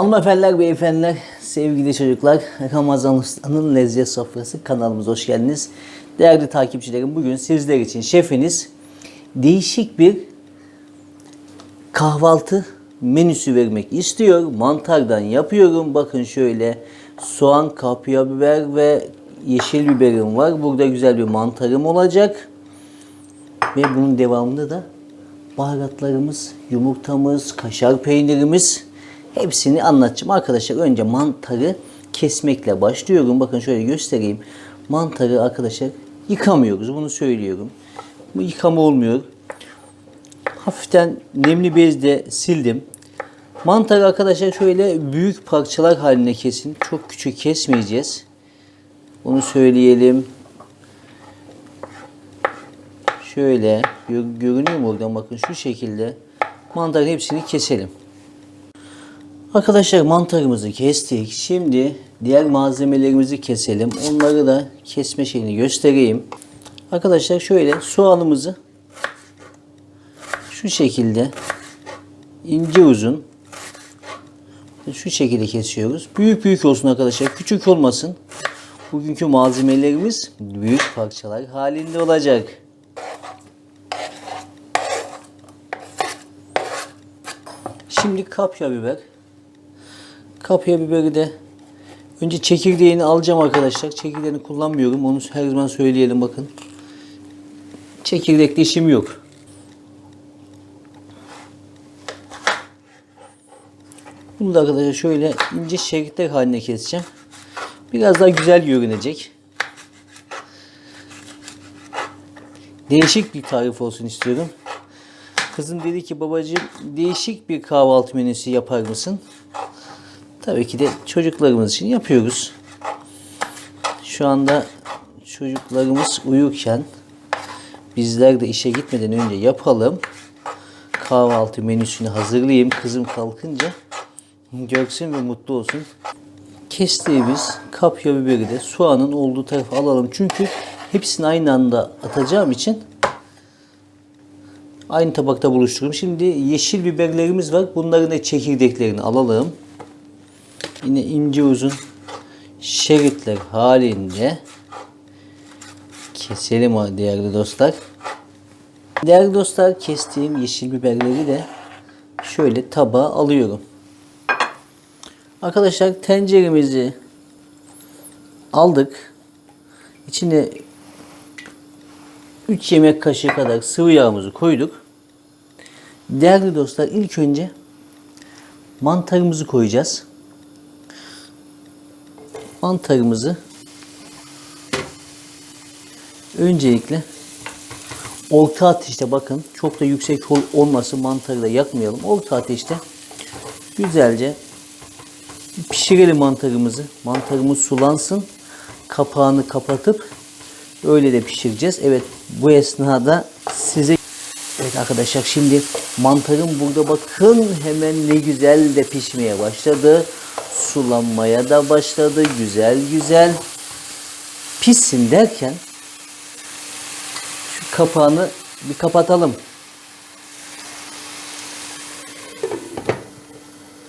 Hanımefendiler, beyefendiler, sevgili çocuklar, Ramazan Usta'nın Lezzet Sofrası kanalımıza hoş geldiniz. Değerli takipçilerim, bugün sizler için şefiniz değişik bir kahvaltı menüsü vermek istiyor. Mantardan yapıyorum. Bakın şöyle soğan, kapya biber ve yeşil biberim var. Burada güzel bir mantarım olacak. Ve bunun devamında da baharatlarımız, yumurtamız, kaşar peynirimiz hepsini anlatacağım. Arkadaşlar önce mantarı kesmekle başlıyorum. Bakın şöyle göstereyim. Mantarı arkadaşlar yıkamıyoruz. Bunu söylüyorum. Bu yıkama olmuyor. Hafiften nemli bezle sildim. Mantarı arkadaşlar şöyle büyük parçalar haline kesin. Çok küçük kesmeyeceğiz. Bunu söyleyelim. Şöyle gör- görünüyor mu oradan bakın şu şekilde mantarın hepsini keselim. Arkadaşlar mantarımızı kestik. Şimdi diğer malzemelerimizi keselim. Onları da kesme şeyini göstereyim. Arkadaşlar şöyle soğanımızı şu şekilde ince uzun şu şekilde kesiyoruz. Büyük büyük olsun arkadaşlar. Küçük olmasın. Bugünkü malzemelerimiz büyük parçalar halinde olacak. Şimdi kapya biber. Kapya biberi de önce çekirdeğini alacağım arkadaşlar. Çekirdeğini kullanmıyorum. Onu her zaman söyleyelim bakın. Çekirdekli işim yok. Bunu da arkadaşlar şöyle ince şeritler haline keseceğim. Biraz daha güzel görünecek. Değişik bir tarif olsun istiyorum. Kızım dedi ki babacığım değişik bir kahvaltı menüsü yapar mısın? Tabii ki de çocuklarımız için yapıyoruz. Şu anda çocuklarımız uyurken bizler de işe gitmeden önce yapalım. Kahvaltı menüsünü hazırlayayım. Kızım kalkınca görsün ve mutlu olsun. Kestiğimiz kapya biberi de soğanın olduğu tarafa alalım. Çünkü hepsini aynı anda atacağım için Aynı tabakta buluşturuyorum. Şimdi yeşil biberlerimiz var. Bunların da çekirdeklerini alalım. Yine ince uzun şeritler halinde keselim değerli dostlar. Değerli dostlar kestiğim yeşil biberleri de şöyle tabağa alıyorum. Arkadaşlar tenceremizi aldık. İçine 3 yemek kaşığı kadar sıvı yağımızı koyduk. Değerli dostlar ilk önce mantarımızı koyacağız. Mantarımızı öncelikle orta ateşte bakın çok da yüksek ol- olmasın mantarı da yakmayalım. Orta ateşte güzelce pişirelim mantarımızı. Mantarımız sulansın. Kapağını kapatıp öyle de pişireceğiz. Evet bu esnada size Evet arkadaşlar şimdi mantarım burada bakın hemen ne güzel de pişmeye başladı. Sulanmaya da başladı. Güzel güzel. Pişsin derken şu kapağını bir kapatalım.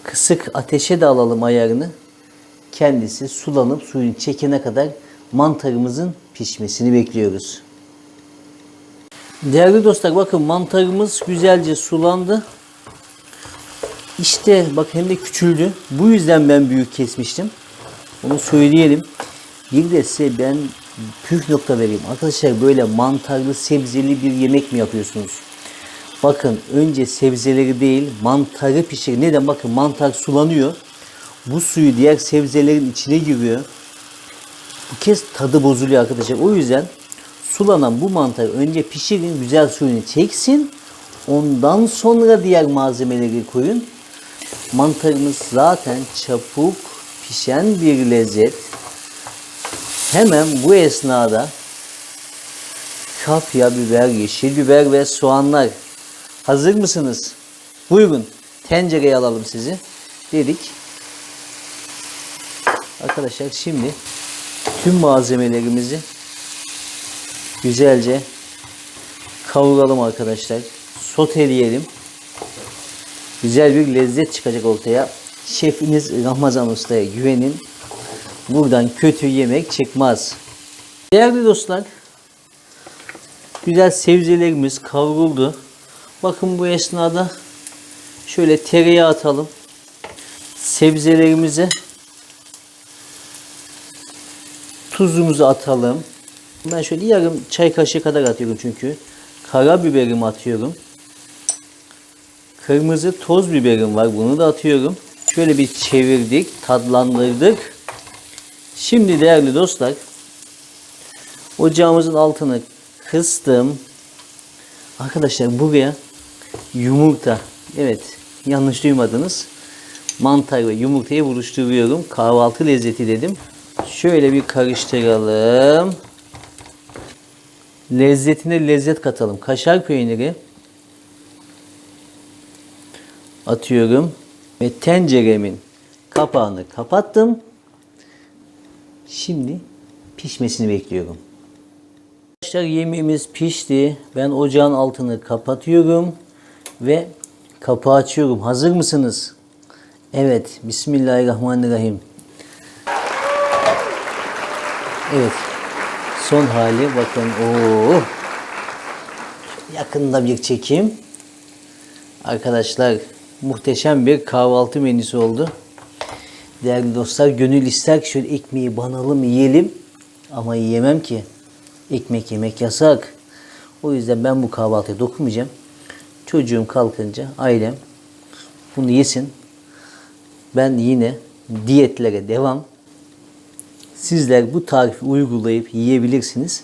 Kısık ateşe de alalım ayarını. Kendisi sulanıp suyun çekene kadar mantarımızın pişmesini bekliyoruz. Değerli dostlar bakın mantarımız güzelce sulandı. İşte bak hem de küçüldü. Bu yüzden ben büyük kesmiştim. Onu söyleyelim. Bir de size ben püf nokta vereyim. Arkadaşlar böyle mantarlı sebzeli bir yemek mi yapıyorsunuz? Bakın önce sebzeleri değil mantarı pişir. Neden? Bakın mantar sulanıyor. Bu suyu diğer sebzelerin içine giriyor. Bu kez tadı bozuluyor arkadaşlar. O yüzden sulanan bu mantarı önce pişirin, güzel suyunu çeksin. Ondan sonra diğer malzemeleri koyun. Mantarımız zaten çabuk pişen bir lezzet. Hemen bu esnada kapya biber, yeşil biber ve soğanlar. Hazır mısınız? Buyurun. Tencereye alalım sizi. Dedik. Arkadaşlar şimdi tüm malzemelerimizi güzelce kavuralım arkadaşlar. Soteleyelim. Güzel bir lezzet çıkacak ortaya. Şefiniz Ramazan Usta'ya güvenin. Buradan kötü yemek çıkmaz. Değerli dostlar, güzel sebzelerimiz kavruldu. Bakın bu esnada şöyle tereyağı atalım. Sebzelerimize tuzumuzu atalım. Ben şöyle yarım çay kaşığı kadar atıyorum çünkü. Karabiberimi atıyorum. Kırmızı toz biberim var. Bunu da atıyorum. Şöyle bir çevirdik, tadlandırdık. Şimdi değerli dostlar, ocağımızın altını kıstım. Arkadaşlar buraya yumurta, evet yanlış duymadınız. Mantar ve yumurtayı buluşturuyorum. Kahvaltı lezzeti dedim. Şöyle bir karıştıralım. Lezzetine lezzet katalım. Kaşar peyniri atıyorum ve tenceremin kapağını kapattım. Şimdi pişmesini bekliyorum. Arkadaşlar yemeğimiz pişti. Ben ocağın altını kapatıyorum ve kapağı açıyorum. Hazır mısınız? Evet. Bismillahirrahmanirrahim. Evet. Son hali bakın. Oo. Yakında bir çekim. Arkadaşlar muhteşem bir kahvaltı menüsü oldu. Değerli dostlar gönül ister ki şöyle ekmeği banalım yiyelim. Ama yiyemem ki. Ekmek yemek yasak. O yüzden ben bu kahvaltıya dokunmayacağım. Çocuğum kalkınca ailem bunu yesin. Ben yine diyetlere devam. Sizler bu tarifi uygulayıp yiyebilirsiniz.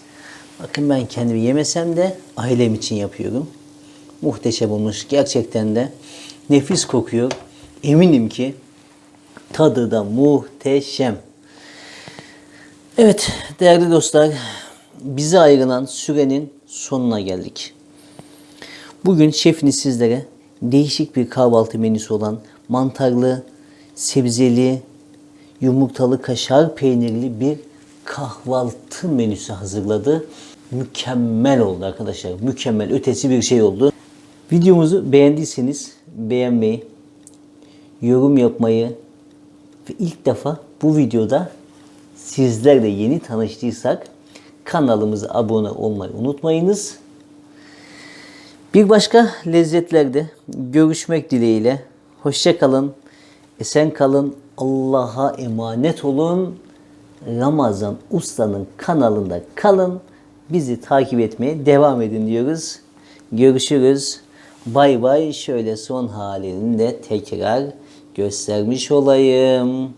Bakın ben kendimi yemesem de ailem için yapıyorum. Muhteşem olmuş. Gerçekten de nefis kokuyor. Eminim ki tadı da muhteşem. Evet değerli dostlar bize ayrılan sürenin sonuna geldik. Bugün şefiniz sizlere değişik bir kahvaltı menüsü olan mantarlı, sebzeli, yumurtalı, kaşar peynirli bir kahvaltı menüsü hazırladı. Mükemmel oldu arkadaşlar. Mükemmel, ötesi bir şey oldu. Videomuzu beğendiyseniz beğenmeyi, yorum yapmayı ve ilk defa bu videoda sizlerle yeni tanıştıysak kanalımıza abone olmayı unutmayınız. Bir başka lezzetlerde görüşmek dileğiyle. Hoşça kalın, esen kalın, Allah'a emanet olun. Ramazan Usta'nın kanalında kalın. Bizi takip etmeye devam edin diyoruz. Görüşürüz. Bay bay. Şöyle son halini de tekrar göstermiş olayım.